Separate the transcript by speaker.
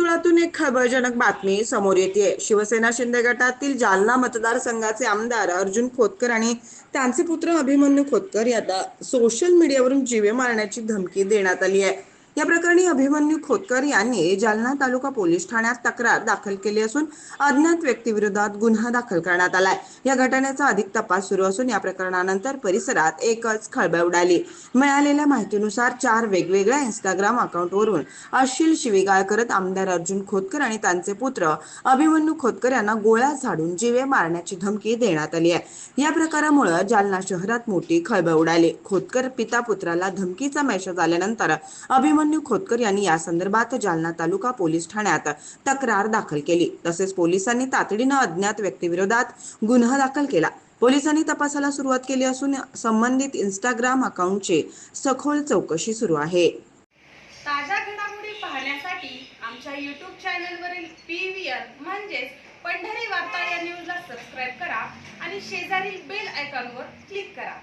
Speaker 1: वर्तुळातून एक खळबळजनक बातमी समोर येते शिवसेना शिंदे गटातील जालना मतदारसंघाचे आमदार अर्जुन खोतकर आणि त्यांचे पुत्र अभिमन्यू खोतकर यांना सोशल मीडियावरून जीवे मारण्याची धमकी देण्यात आली आहे. या प्रकरणी अभिमन्यू खोतकर यांनी जालना तालुका पोलीस ठाण्यात तक्रार दाखल केली असून अज्ञात व्यक्तीविरोधात गुन्हा दाखल करण्यात आलाय. या घटनेचा अधिक तपास सुरू असून या प्रकरणानंतर परिसरात एकच खळबळ उडाली. मिळालेल्या माहितीनुसार चार वेगवेगळ्या इंस्टाग्राम अकाउंटवरून अश्लील शिवीगाळ करत आमदार अर्जुन खोतकर आणि त्यांचे पुत्र अभिमन्यू खोतकर यांना गोळ्या झाडून जीवे मारण्याची धमकी देण्यात आली आहे. या प्रकारामुळे जालना शहरात मोठी खळबळ उडाली. खोतकर पिता पुत्राला धमकीचा मेसेज आल्यानंतर अभिमन्यू अभिमन्यू खोतकर यांनी या संदर्भात जालना तालुका पोलीस ठाण्यात तक्रार दाखल केली. तसेच पोलिसांनी तातडीनं अज्ञात व्यक्तीविरोधात गुन्हा दाखल केला. पोलिसांनी तपासाला सुरुवात केली असून संबंधित इंस्टाग्राम अकाउंटचे सखोल चौकशी सुरू आहे.
Speaker 2: ताज्या घडामोडी पाहण्यासाठी आमच्या यूट्यूब चॅनलवरील पी व्ही आर म्हणजेच पंढरी वार्ता या न्यूजला सबस्क्राईब करा आणि शेजारील बेल आयकॉनवर क्लिक करा.